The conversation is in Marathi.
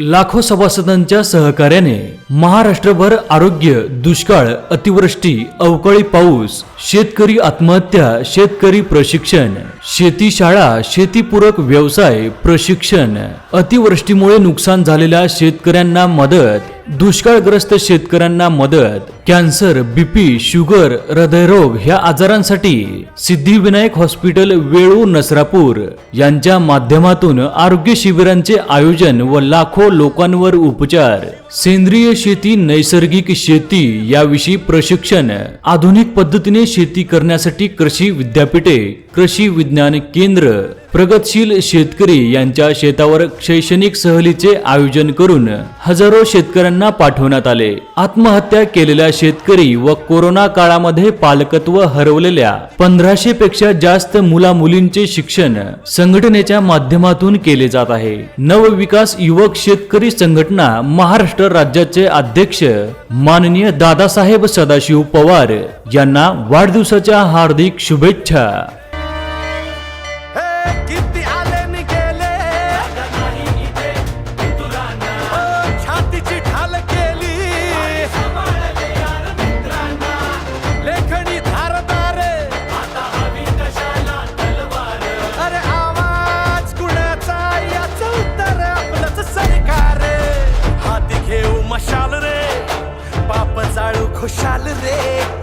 लाखो सभासदांच्या सहकार्याने महाराष्ट्रभर आरोग्य दुष्काळ अतिवृष्टी अवकाळी पाऊस शेतकरी आत्महत्या शेतकरी प्रशिक्षण शेती शाळा शेतीपूरक व्यवसाय प्रशिक्षण अतिवृष्टीमुळे नुकसान झालेल्या शेतकऱ्यांना मदत दुष्काळग्रस्त शेतकऱ्यांना मदत कॅन्सर बीपी शुगर हृदयरोग ह्या आजारांसाठी सिद्धिविनायक हॉस्पिटल वेळू नसरापूर यांच्या माध्यमातून आरोग्य शिबिरांचे आयोजन व लाखो लोकांवर उपचार. सेंद्रिय शेती नैसर्गिक शेती याविषयी प्रशिक्षण आधुनिक पद्धतीने शेती करण्यासाठी कृषी विद्यापीठे कृषी विज्ञान केंद्र. प्रगतशील शेतकरी यांच्या शेतावर शैक्षणिक सहलीचे आयोजन करून हजारो शेतकऱ्यांना पाठवण्यात आले. आत्महत्या केलेल्या शेतकरी व कोरोना काळामध्ये पालकत्व हरवलेल्या पंधराशे पेक्षा जास्त मुला मुलींचे शिक्षण संघटनेच्या माध्यमातून केले जात आहे. नवविकास युवक शेतकरी संघटना महाराष्ट्र राज्याचे अध्यक्ष माननीय दादासाहेब सदाशिव पवार यांना वाढदिवसाच्या हार्दिक शुभेच्छा. मशाल रे. पाप जाळू खुशाल रे.